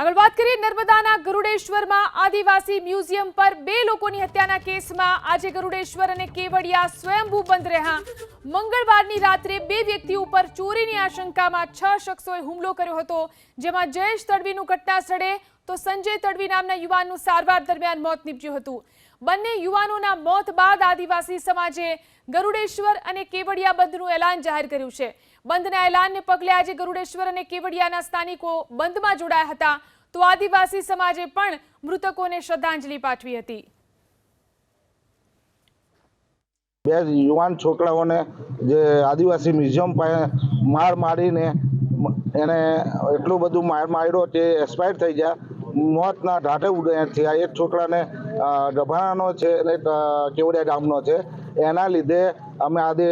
આગળ વાત કરીએ નર્મદાના ગરુડેશ્વરમાં આદિવાસી મ્યુઝિયમ પર બે લોકોની હત્યાના કેસમાં આજે ગરુડેશ્વર અને કેવડિયા સ્વયંભૂ બંધ રહ્યા. મંગળવારની રાત્રે બે વ્યક્તિ ઉપર ચોરીની આશંકામાં છ શખ્સોએ હુમલો કર્યો હતો, જેમાં જયેશ તડવીનું ઘટના સ્થળે તો સંજય તડવી નામના યુવાનનું સારવાર દરમિયાન મોત નીપજ્યું હતું. બંને યુવાનોના મોત બાદ આદિવાસી સમાજે ગરુડેશ્વર અને કેવડિયા બંધનું એલાન જાહેર કર્યું છે. બંધના એલાનને પગલે આજે ગરુડેશ્વર અને કેવડિયાના સ્થાનિકો બંધમાં જોડાયા હતા. તો આદિવાસી સમાજે પણ મૃતકોને શ્રદ્ધાંજલિ પાઠવી હતી. બે યુવાન છોકરાઓને જે આદિવાસી મ્યુઝિયમ પાસે માર મારીને એને એટલું બધું માર માર્યો કે એક્સપાયર થઈ ગયા. મોતના ઢાઢે ઉડે થયા એક છોકરાને ડભાણાનો છે એક, કેવડિયા ગામનો છે. એના લીધે અમે આજે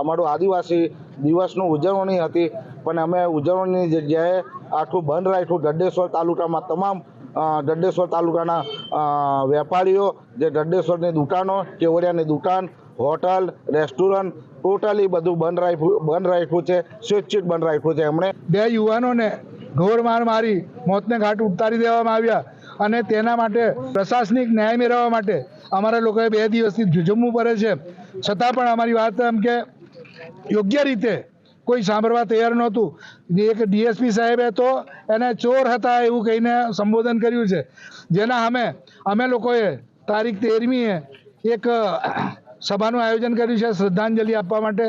અમારું આદિવાસી દિવસનું ઉજવણી હતી. પણ અમે ઉજવણીની જગ્યાએ આખું બંધ રાખ્યું. ગડેશ્વર તાલુકામાં તમામ ગડેશ્વર તાલુકાના વેપારીઓ જે ગડેશ્વરની દુકાનો કેવડિયાની દુકાન હોટલ રેસ્ટોરન્ટ ટોટલી બધું બંધ રાખ્યું બંધ રાખ્યું છે, સ્વૈચ્છિક બંધ રાખ્યું છે એમણે. બે યુવાનોને ઘોર માર મોતને ઘાટ ઉતારી દેવામાં આવ્યા અને તેના માટે પ્રશાસનિક ન્યાય મેળવવા માટે અમારા લોકોએ બે દિવસથી ઝૂઝવવું પડે છે. છતાં પણ અમારી વાત એમ કે યોગ્ય રીતે કોઈ સાંભળવા તૈયાર નહોતું. એક ડીએસપી સાહેબે તો એને ચોર હતા એવું કહીને સંબોધન કર્યું છે. જેના અમે અમે લોકોએ તારીખ તેરમીએ એક સભાનું આયોજન કર્યું છે. શ્રદ્ધાંજલિ આપવા માટે